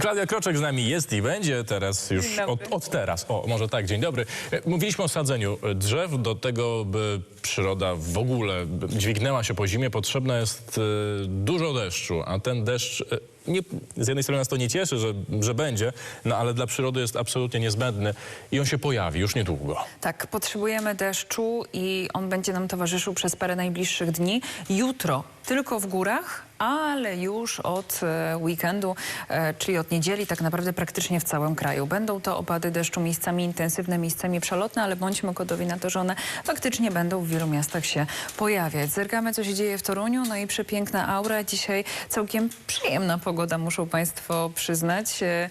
Klaudia Kroczek z nami jest i będzie teraz już od, od teraz. O, może tak, dzień dobry. E, Mówiliśmy o sadzeniu drzew. Do tego, by przyroda w ogóle dźwignęła się po zimie, potrzebne jest e, dużo deszczu, a ten deszcz e, nie, z jednej strony nas to nie cieszy, że, że będzie, no ale dla przyrody jest absolutnie niezbędny i on się pojawi już niedługo. Tak, potrzebujemy deszczu i on będzie nam towarzyszył przez parę najbliższych dni. Jutro tylko w górach, ale już od e, weekendu, e, czyli od niedzieli, tak naprawdę praktycznie w całym kraju. Będą to opady deszczu miejscami intensywne, miejscami przelotne, ale bądźmy gotowi na to, że one faktycznie będą w wielu miastach się pojawiać. Zerkamy, co się dzieje w Toruniu, no i przepiękna aura. Dzisiaj całkiem przyjemna pogoda, muszą Państwo przyznać. E,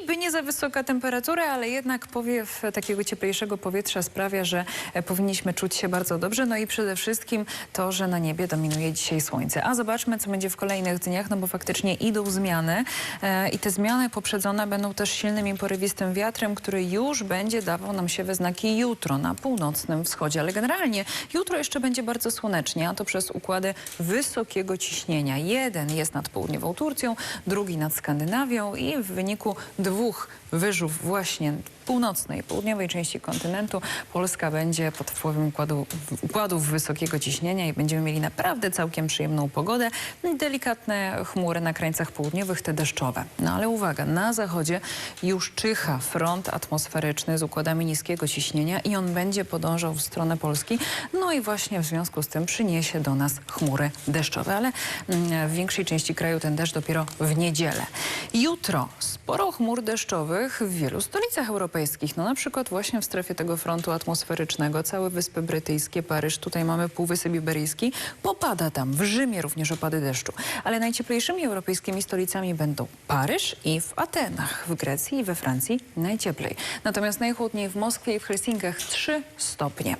Niby nie za wysoka temperatura, ale jednak powiew takiego cieplejszego powietrza sprawia, że powinniśmy czuć się bardzo dobrze. No i przede wszystkim to, że na niebie dominuje dzisiaj słońce. A zobaczmy, co będzie w kolejnych dniach, no bo faktycznie idą zmiany e, i te zmiany poprzedzone będą też silnym i porywistym wiatrem, który już będzie dawał nam się we znaki jutro na północnym wschodzie. Ale generalnie jutro jeszcze będzie bardzo słonecznie, a to przez układy wysokiego ciśnienia. Jeden jest nad południową Turcją, drugi nad Skandynawią i w wyniku dwóch wyżów właśnie północnej, południowej części kontynentu Polska będzie pod wpływem układu, układów wysokiego ciśnienia i będziemy mieli naprawdę całkiem przyjemną pogodę. Delikatne chmury na krańcach południowych, te deszczowe. No ale uwaga, na zachodzie już czyha front atmosferyczny z układami niskiego ciśnienia i on będzie podążał w stronę Polski. No i właśnie w związku z tym przyniesie do nas chmury deszczowe, ale mm, w większej części kraju ten deszcz dopiero w niedzielę. Jutro sporo chmur deszczowych w wielu stolicach europejskich, no na przykład właśnie w strefie tego frontu atmosferycznego, całe Wyspy Brytyjskie, Paryż, tutaj mamy Półwysep Iberyjski, popada tam, w Rzymie również opady deszczu, ale najcieplejszymi europejskimi stolicami będą Paryż i w Atenach, w Grecji i we Francji najcieplej. Natomiast najchłodniej w Moskwie i w Helsinkach 3 stopnie.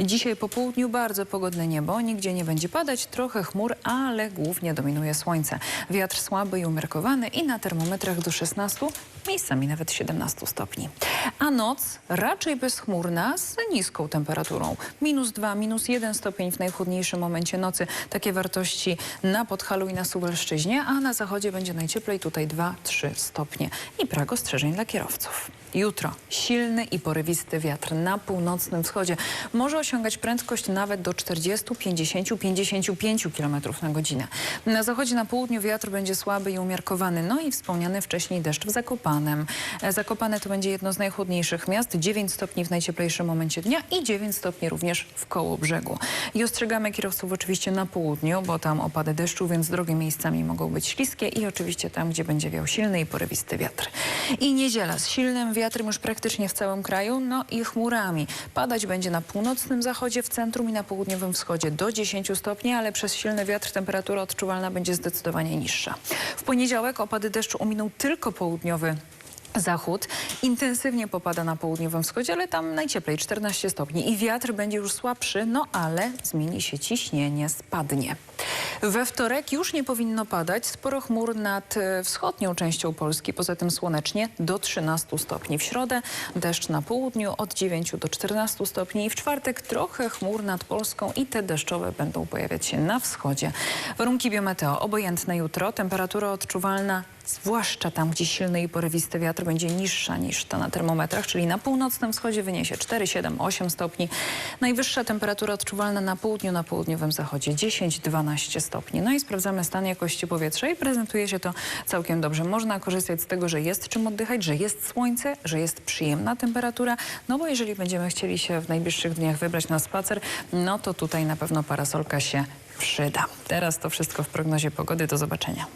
Dzisiaj po południu bardzo pogodne niebo, nigdzie nie będzie padać, trochę chmur, ale głównie dominuje słońce. Wiatr słaby i umiarkowany i na termometrach do 16, miejscami nawet 17 stopni. A noc raczej bezchmurna z niską temperaturą. Minus 2, minus 1 stopień w najchłodniejszym momencie nocy. Takie wartości na Podhalu i na Suwalszczyźnie, a na zachodzie będzie najcieplej, tutaj 2-3 stopnie. I brak ostrzeżeń dla kierowców. Jutro silny i porywisty wiatr na północnym wschodzie może osiągać prędkość nawet do 40, 50, 55 km na godzinę. Na zachodzie, na południu wiatr będzie słaby i umiarkowany. No i wspomniany wcześniej deszcz w Zakopanem. E, Zakopane to będzie jedno z najchłodniejszych miast. 9 stopni w najcieplejszym momencie dnia i 9 stopni również w koło brzegu. I ostrzegamy kierowców oczywiście na południu, bo tam opady deszczu, więc drogi miejscami mogą być śliskie i oczywiście tam, gdzie będzie wiał silny i porywisty wiatr. I niedziela z silnym wiatrem już praktycznie w całym kraju, no i chmurami. Padać będzie na północnym zachodzie, w centrum i na południowym wschodzie do 10 stopni, ale przez silny wiatr temperatura odczuwalna będzie zdecydowanie niższa. W poniedziałek opady deszczu ominą tylko południowy Zachód intensywnie popada na południowym wschodzie, ale tam najcieplej 14 stopni i wiatr będzie już słabszy, no ale zmieni się ciśnienie, spadnie. We wtorek już nie powinno padać, sporo chmur nad e, wschodnią częścią Polski, poza tym słonecznie do 13 stopni. W środę deszcz na południu od 9 do 14 stopni i w czwartek trochę chmur nad Polską i te deszczowe będą pojawiać się na wschodzie. Warunki biometeo obojętne jutro, temperatura odczuwalna zwłaszcza tam, gdzie silny i porywisty wiatr będzie niższa niż ta na termometrach, czyli na północnym wschodzie wyniesie 4, 7, 8 stopni. Najwyższa temperatura odczuwalna na południu, na południowym zachodzie 10, 12 stopni. No i sprawdzamy stan jakości powietrza i prezentuje się to całkiem dobrze. Można korzystać z tego, że jest czym oddychać, że jest słońce, że jest przyjemna temperatura, no bo jeżeli będziemy chcieli się w najbliższych dniach wybrać na spacer, no to tutaj na pewno parasolka się przyda. Teraz to wszystko w prognozie pogody. Do zobaczenia.